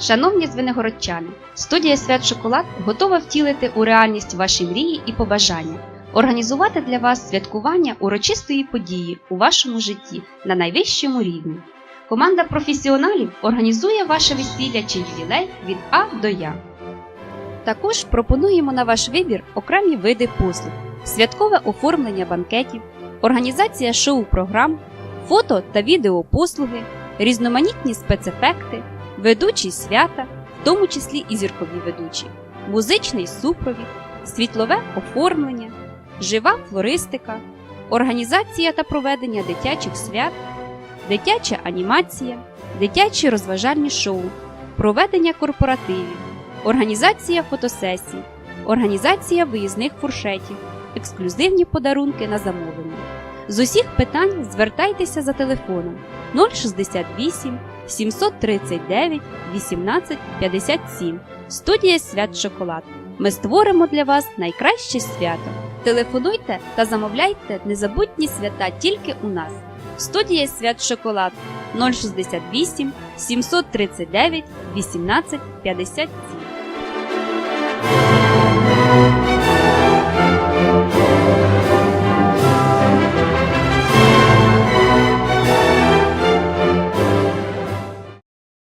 Шановні звенигородчани, студія Свят Шоколад готова втілити у реальність ваші мрії і побажання, організувати для вас святкування урочистої події у вашому житті на найвищому рівні. Команда професіоналів організує ваше весілля чи ювілей від А до Я. Також пропонуємо на ваш вибір окремі види послуг, святкове оформлення банкетів, організація шоу-програм, фото та відеопослуги, різноманітні спецефекти, ведучі свята, в тому числі і зіркові ведучі, музичний супровід, світлове оформлення, жива флористика, організація та проведення дитячих свят, дитяча анімація, дитячі розважальні шоу, проведення корпоративів, організація фотосесій, організація виїзних фуршетів, ексклюзивні подарунки на замовлення. З усіх питань звертайтеся за телефоном 068 739 18 57. Студія Свят Шоколад. Ми створимо для вас найкраще свято. Телефонуйте та замовляйте незабутні свята тільки у нас. Студія Свят Шоколад 068 739 18 57.